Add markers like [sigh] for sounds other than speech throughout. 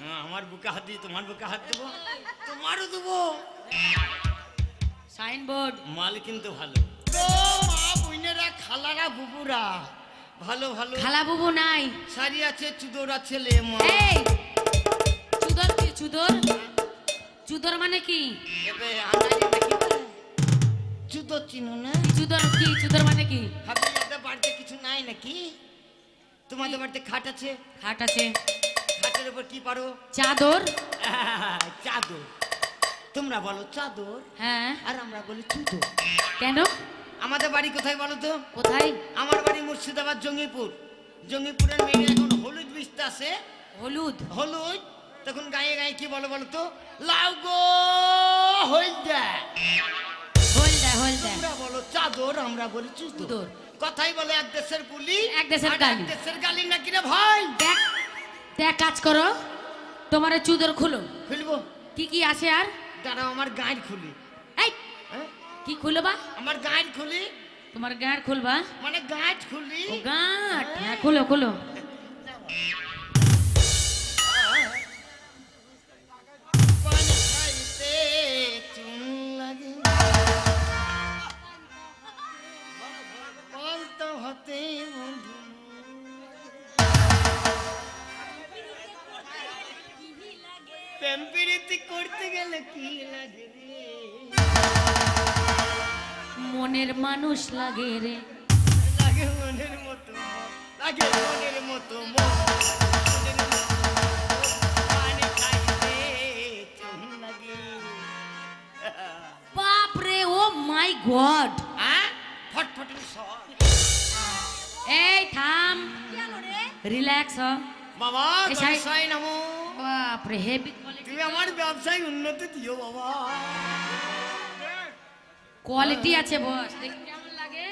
হ্যাঁ, আমার বুকে হাত দিয়ে তোমার বুকে হাত দেবো তোমারও দেবো। সাইনবোর্ড। মাল কিন্তু ভালো। মা বইনেরা খালারা বুবুরা। ভালো ভালো। খালা বুবু নাই। শাড়ি আছে চুদর আছে লে মা। এই চুদর কি চুদর? চুদর মানে কি? এবে আনাই চুদর চিনো না? চুদর কি চুদর মানে কি? আপনাদের বাড়িতে কিছু নাই নাকি? তোমাদের বাড়িতে খাট আছে? খাট আছে। খাটের উপর কি পারো? চাদর। [laughs] চাদর। তোমরা বলো চাদর? হ্যাঁ। আর আমরা বলি চুদর কেন? আমাদের বাড়ি কোথায় বলো তো? কোথায়? আমার বাড়ি মুর্শিদাবাদ জঙ্গিপুর। জঙ্গিপুরের মেয়ে এখন হলুদ বীজতে আসে হলুদ? হলুদ তখন গায়ে গায়ে কি বলো বলো তো? লাউ গো হলদা হলদা হলদা তোমরা বলো চাদর আমরা বলি চুদর চুদর। কথাই বলে এক দেশের পুলি এক দেশের গালি। এক দেশের গালি নাকি রে ভাই? দেখ দেখ কাজ করো তোমার চুদর খুলো। খুলবো? কি কি আছে আর? দাঁড়াও আমার গাঁড় খুলি। এই হ্যাঁ? কি খুলবা আমার গাঁড় খুলি। তোমার গাঁড় খুলবা? মানে গাঁট খুলি। গাঁট। হ্যাঁ খুলো খুলো। মনের মানুষ লাগে রে। লাগে মনের মতো লাগে মনের মতো মন, মনের মতো মন, পানি খাইতে চুন লাগে। বাপ রে ও মাই গড। হ্যাঁ? এই থাম। রিল্যাক্স হ। বাবা এই সাই- ব্যবসায় নামো। বাপ রে হেভি তুমি আমার ব্যবসায় উন্নতি দিও বাবা। কোয়ালিটি আছে বস দেখি কেমন লাগে।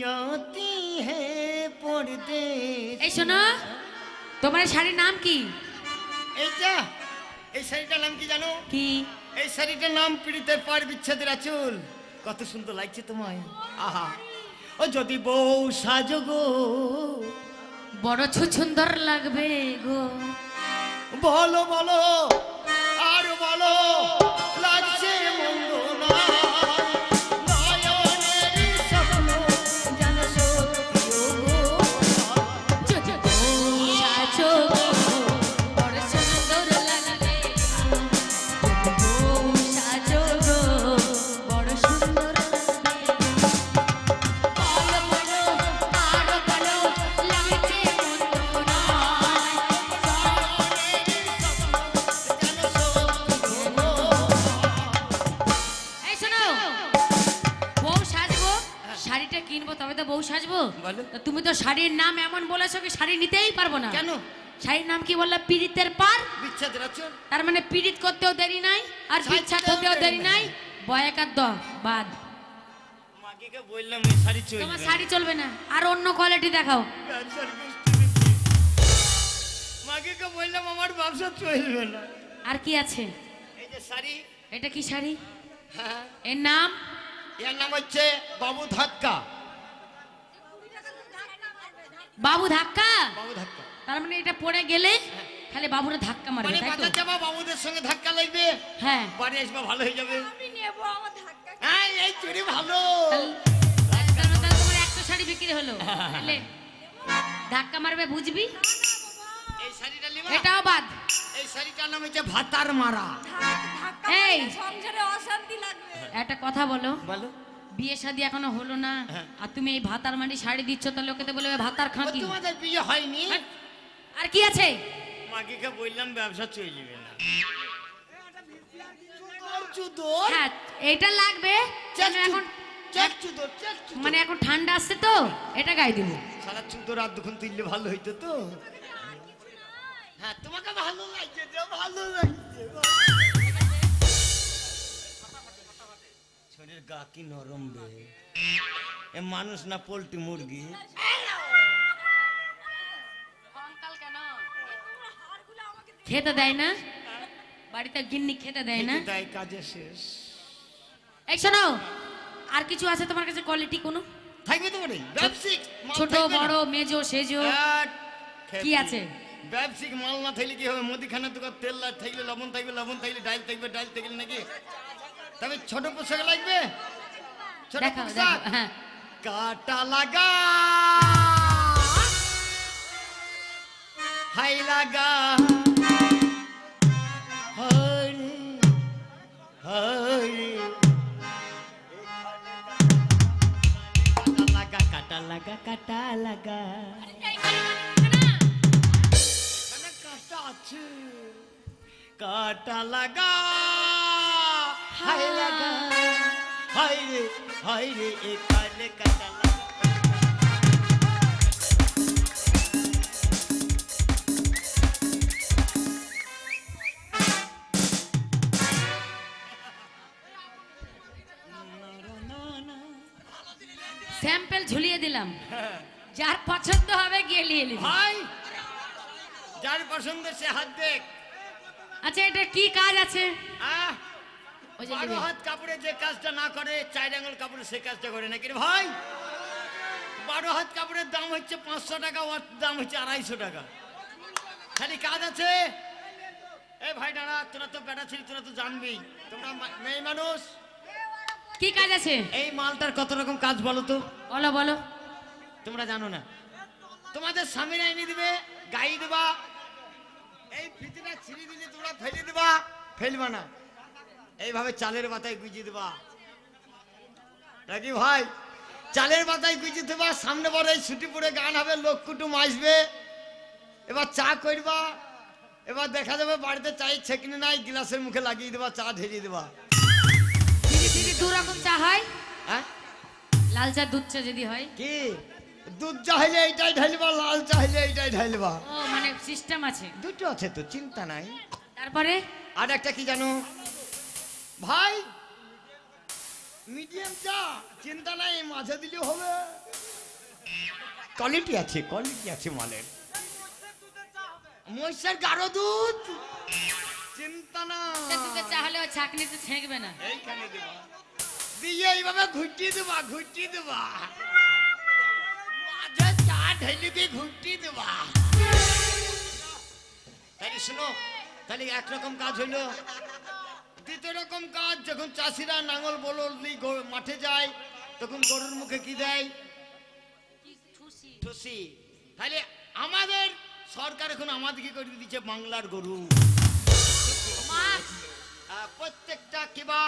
জাতি হে পড়তে এই শোনো তোমার শাড়ির নাম কি? এইটা এই শাড়িটার নাম কি জানো? কি? এই শাড়িটার নাম পীড়িতের পার বিচ্ছেদের আচল। কত সুন্দর লাগছে তোমায়। আহা। ও যদি বউ সাজো গো। বড় সুন্দর লাগবে গো। বলো বলো। আর শাড়িটা কিনবো তবে তো বউ সাজবো। বলো। তা তুমি তো শাড়ির নাম এমন বলেছ কি শাড়ি নিতেই পারব না। কেন? শাড়ির নাম কি বললা? পীড়িতের পার। বিচ্ছেদের আচল তার মানে পীড়িত করতেও দেরি নাই আর হতেও দেরি নাই। বয়াকার দ বাদ। মাগিকে বললাম এই শাড়ি চলবে। তোমার শাড়ি চলবে না আর অন্য কোয়ালিটি দেখাও। মাগিকে বললাম আমার ব্যবসা চলবে না। আর কি আছে? এই যে শাড়ি। এটা কি শাড়ি? হ্যাঁ। এর নাম? এর নাম হচ্ছে বাবু ধাক্কা। বাবু ধাক্কা? বাবু ধাক্কা। তার মানে এটা পড়ে গেলে খালি বাবুরা ধাক্কা মারবে মানে তাই তো? যাবা বাবুদের সঙ্গে ধাক্কা লাগবে। হ্যাঁ। বাড়ি আসবা ভালো হয়ে যাবে। হ্যাঁ এই চুরি ভালো। তাহলে তাহলে তাহলে তোমার একটা শাড়ি বিক্রি হলো। [laughs] তাহলে ধাক্কা মারবে বুঝবি? এই শাড়িটা নিবা। এটাও বাদ। এই শাড়িটার নাম হচ্ছে ভাতার মারা। এই। সংসারে অশান্তি লাগবে। একটা কথা বলো। বলো। বিয়ে শাদী এখনও হলো না। হ্যাঁ। আর তুমি এই ভাতার মাটি শাড়ি দিচ্ছ তো লোকেতে বলবে ভাতার খাঁকি তোমাদের বিয়ে হয়নি? আর কি আছে? মাগিকে বললাম ব্যবসা চলবে না। চুদর, চুদর? হ্যাঁ এটা লাগবে। এখন মানে এখন ঠান্ডা আসছে তো এটা গায়ে দিব। সারা চুদর আর দুখন তুললে ভালো হইতো তো। হ্যাঁ তোমাকে ভালো লাগছে যে ভালো লাগছে। শরীর গা কি নরম বে? এ মানুষ না পোল্ট্রি মুরগি? খেতে দেয় না? বাড়িতে গিন্নি খেতে দেয় না? দেয় কাজে শেষ। এই শোনো আর কিছু আছে তোমার কাছে কোয়ালিটি কোনো? থাকবে তো বলে ছোট বড় মেজো সেজো। হ্যাঁ, কি আছে? ব্যবসায়িক মাল না থাকলে কি হবে? মুদিখানা দোকান তেল থাকলে লবণ থাকবে লবণ থাকলে ডাল থাকবে ডাল থাকলে নাকি? তবে ছোট পোশাক লাগবে? ছোট পোশাক? হ্যাঁ। কাটা লাগা। হাই লাগা। হরে হরে কাটা লাগা কাটা লাগা এখানে কাটা লাগা। হাই লাগা হাই রে হাই রে এখানে কাটা লাগা। স্যাম্পেল ঝুলিয়ে দিলাম। যার পছন্দ হবে গিয়ে নিয়ে নিবি। ভাই যার পছন্দ সে হাত দেখ। আচ্ছা এটা কি কাজ আছে? আহ বারো হাত কাপড়ে যে কাজটা না করে চার আঙুল কাপড়ে সে কাজটা করে নাকি ভাই? বারো হাত কাপড়ের দাম হচ্ছে পাঁচশো টাকা ওর দাম হচ্ছে আড়াইশো টাকা। খালি কাজ আছে? এ ভাই দাঁড়া তোরা তো বেটা ছিলি তোরা তো জানবি। তোমরা মেয়ে মানুষ? কি কাজ আছে? এই মালটার কত রকম কাজ বলো তো? বলো বলো। তোমরা জানো না। তোমাদের স্বামীরা এনে দিবে গাই দেবা এই ফিতিটা ছিঁড়ে দিলে তোমরা ফেলে দেবা। ফেলবা না। এইভাবে চালের মাথায় গুজিয়ে দেবা। নাকি ভাই? চালের মাথায় গুজিয়ে দেবা সামনে বড় এই ছুটি পড়ে গান হবে লোক কুটুম আসবে। এবার চা করবা। এবার দেখা যাবে বাড়িতে চাই ছেকনি নাই গিলাসের মুখে লাগিয়ে দেবা চা ঢেলিয়ে দেবা। দিদি দিদি দু রকম চা হয়। হ্যাঁ? লাল চা দুধ চা যদি হয়। কি? দুধ চাইলে এইটাই ঢালবা লাল চাইলে এইটাই ঢালবা। ও মানে সিস্টেম আছে। দুটো আছে তো চিন্তা নাই। তারপরে? আর একটা কি জানো? ভাই মিডিয়াম চা চিন্তা নাই মাঝে দিলে হবে। কোয়ালিটি আছে কোয়ালিটি আছে মালের। মহিষের গাঢ় দুধ। চিন্তা না। দুধের চা হলে ও ছাকনিতে ছেঁকবে না। এইখানে দেবা। দিয়ে এইভাবে ঘুটিয়ে দেবা ঘুটিয়ে দেবা। চা ঢেলে দিয়ে দেবা তাহলে শোনো তাহলে একরকম কাজ হইল। দ্বিতীয় রকম কাজ যখন চাষিরা নাঙল নিয়ে মাঠে যায় তখন গরুর মুখে কি দেয়? ঠুসি। তাহলে আমাদের সরকার এখন আমাদেরকে করে দিচ্ছে বাংলার গরু। প্রত্যেকটা কিবা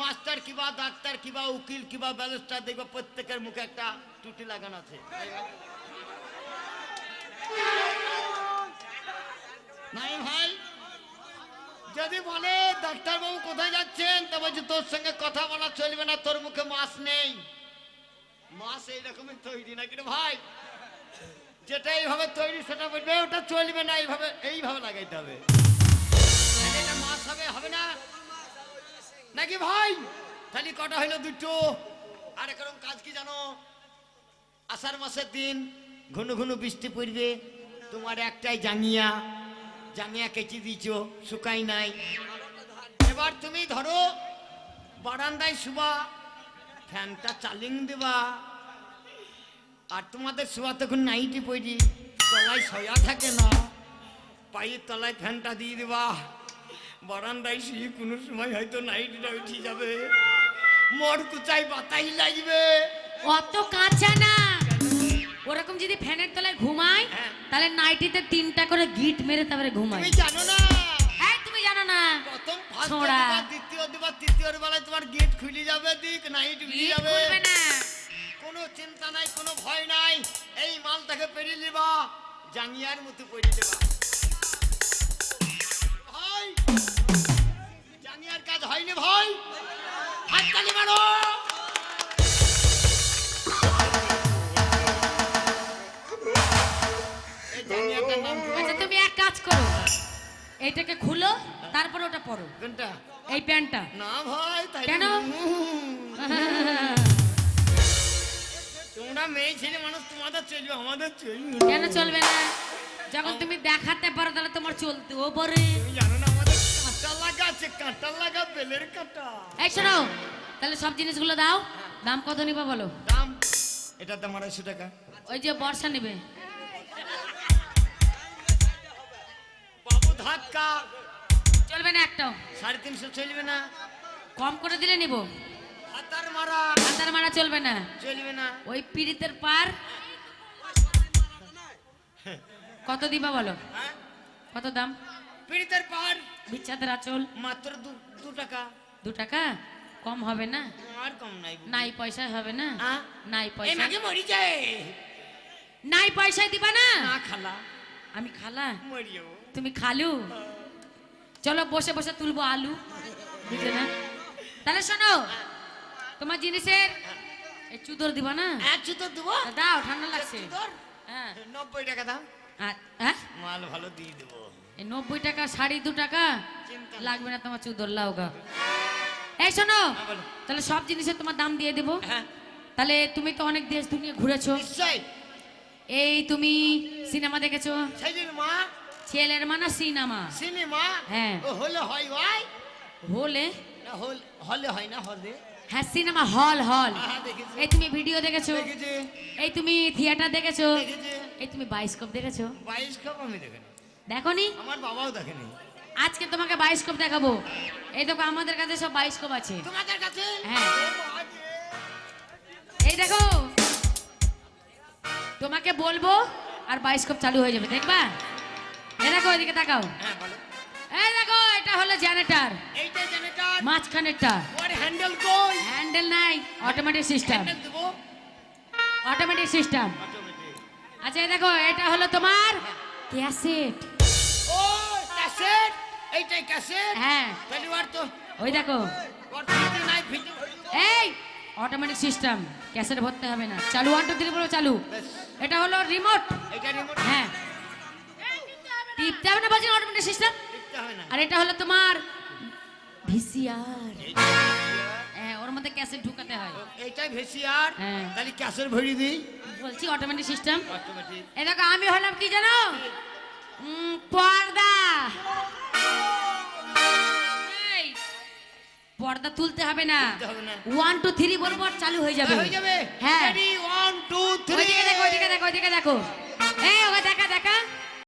মাস্টার কিবা ডাক্তার কিবা উকিল কিবা ব্যারিস্টার দেখবে প্রত্যেকের মুখে একটা টুটি লাগানো আছে। নাই ভাই। যদি বলে ডাক্তারবাবু কোথায় যাচ্ছেন, তা বলছে তোর সঙ্গে কথা বলা চলবে না, তোর মুখে মাছ নেই। মাছ এইরকমই তৈরি নাকি রে ভাই? যেটা এইভাবে তৈরি, সেটা বলবে, ওটা চলবে না, এইভাবে এইভাবে লাগাইতে হবে। মাছ হবে হবে না? নাকি ভাই? তাহলে কটা হইল দুটো? আর এরকম কাজ কি জানো? আষাঢ় মাসের দিন ঘন ঘন বৃষ্টি পড়বে, তোমার একটাই জাঙ্গিয়া। জাঙ্গিয়া কেচি দিছ শুকাই নাই। এবার তুমি ধরো বারান্দায় শুবা ফ্যানটা চালিং দেবা। আর তোমাদের শোয়া তখন নাইটি পড়ি তলায় সয়া থাকে না। পায়ের তলায় ফ্যানটা দিয়ে দেবা। বারান্দায় শুয়ে কোনো সময় হয়তো নাইটিটা উঠে যাবে। মর কুচাই বাতাই লাগবে। অত কাঁচা না। ওরকম যদি ফ্যানের তলায় ঘুমায় হ্যাঁ। তাহলে নাইটিতে তিনটা করে গিট মেরে তারপরে ঘুমায় তুমি জানো না? এই তুমি জানো না? প্রথম ফার্স্ট ছোঁড়া। দ্বিতীয় দিবা তৃতীয় বেলায় তোমার গেট খুলে যাবে দিক নাইট উঠে যাবে। খুলবে না। কোনো চিন্তা নাই কোনো ভয় নাই। এই মালটাকে পেরিয়ে নিবা জাঙ্গিয়ার মতো পেরিয়ে দেবা। ভাই জাঙ্গিয়ার কাজ হয়নি ভাই। হাততালি মারো। এইটাকে খুলো তারপর ওটা পরো। কোনটা? এই প্যান্টটা। না ভাই তাই কেন? [laughs] তোমরা মেয়ে ছেলে মানুষ তোমাদের চলবে আমাদের চলবে। কেন চলবে না? যখন তুমি দেখাতে পারো তাহলে তোমার চলতেও পারে। তুমি জানো না আমাদের কাঁটা লাগা আছে কাঁটা লাগা বেলের কাঁটা। এই শোনো তাহলে সব জিনিসগুলো দাও। দাম কত নিবা বলো? দাম? এটা দাম আড়াইশো টাকা। ওই যে বর্ষা নেবে। ধাক্কা। চলবে না একটাও। সাড়ে তিনশো চলবে না। কম করে দিলে নিব। হাতার মারা। হাতার মারা চলবে না। চলবে না। ওই পিড়িতের পার। কত দিবা বলো? হ্যাঁ? কত দাম? পীড়িতের পার। বিচ্ছাদের আচল। মাত্র দু টাকা। দু টাকা? কম হবে না। আর কম নাই। নাই পয়সা হবে না? নাই পয়সা মাকে মরি যায়। নাই পয়সায় দিবা না? না খালা। আমি খালা। মরি যাব তুমি খালু? চলো বসে বসে তুলবো আলু। বুঝলে না? তাহলে শোনো তোমার জিনিসের চুদর দিবা না? এক জুতো দেবো। দাও ঠান্ডা লাগছে। হ্যাঁ। নব্বই টাকা দাম। হ্যাঁ? মাল ভালো দিয়ে দেবো। এই নব্বই টাকা শাড়ি দু টাকা? লাগবে না তোমার চুদর লাও গা। এই শোনো হ্যাঁ, তাহলে সব জিনিসের তোমার দাম দিয়ে দেবো। হ্যাঁ। তাহলে তুমি তো অনেক দেশ দুনিয়া ঘুরেছো। এই তুমি সিনেমা দেখেছ? সেই দিন মা ছেলের মানা সিনেমা। সিনেমা? হ্যাঁ। হলে হয় ভাই? হলে? হল হয় না হলে। হ্যাঁ সিনেমা হল হল। হ্যাঁ এই তুমি ভিডিও দেখেছ? এই তুমি থিয়েটার দেখেছ? এই তুমি বায়োস্কোপ দেখেছ? বাইস্কোপ আমি দেখিনি। দেখোনি? আমার বাবাও দেখেনি। আজকে তোমাকে বায়োস্কোপ দেখাবো। এই দেখো আমাদের কাছে সব বায়োস্কোপ আছে। তোমাদের কাছে? হ্যাঁ। এই দেখো। তোমাকে বলব আর বায়োস্কোপ চালু হয়ে যাবে। দেখবা? এই দেখো এদিকে তাকাও। হ্যাঁ বলো। এই দেখো এটা হলো জেনারেটর এইটা জেনারেটর মাঝখানেরটা। ওর হ্যান্ডেল কই? হ্যান্ডেল নাই অটোমেটিক সিস্টেম হ্যান্ডেল দেবো। অটোমেটিক সিস্টেম আচ্ছা এই দেখো এটা হলো তোমার ক্যাসেট ও ক্যাসেট এইটাই ক্যাসেট হ্যাঁ। তাহলে ওর তো ওই দেখো। নাই এই অটোমেটিক সিস্টেম ক্যাসেট ভরতে হবে না। চালু ওয়ান টু থ্রি বলো চালু। এটা হলো রিমোট এইটা রিমোট হ্যাঁ। টিপতে হবে না অটোমেটিক সিস্টেম আর এটা হলো তোমার ভিসিআর হ্যাঁ ওর মধ্যে ক্যাসেট ঢুকাতে হয়। এইটাই ভেসিয়ার হ্যাঁ। তাহলে ক্যাসেট ভরি দিই। বলছি অটোমেটিক সিস্টেম অটোমেটিক দেখো আমি হলাম কি জানো? পর্দা। পর্দা তুলতে হবে না। ওয়ান টু থ্রি বলব চালু হয়ে যাবে। হয়ে হ্যাঁ। ওইদিকে দেখো ওইদিকে দেখো ওইদিকে দেখো। এই ওকে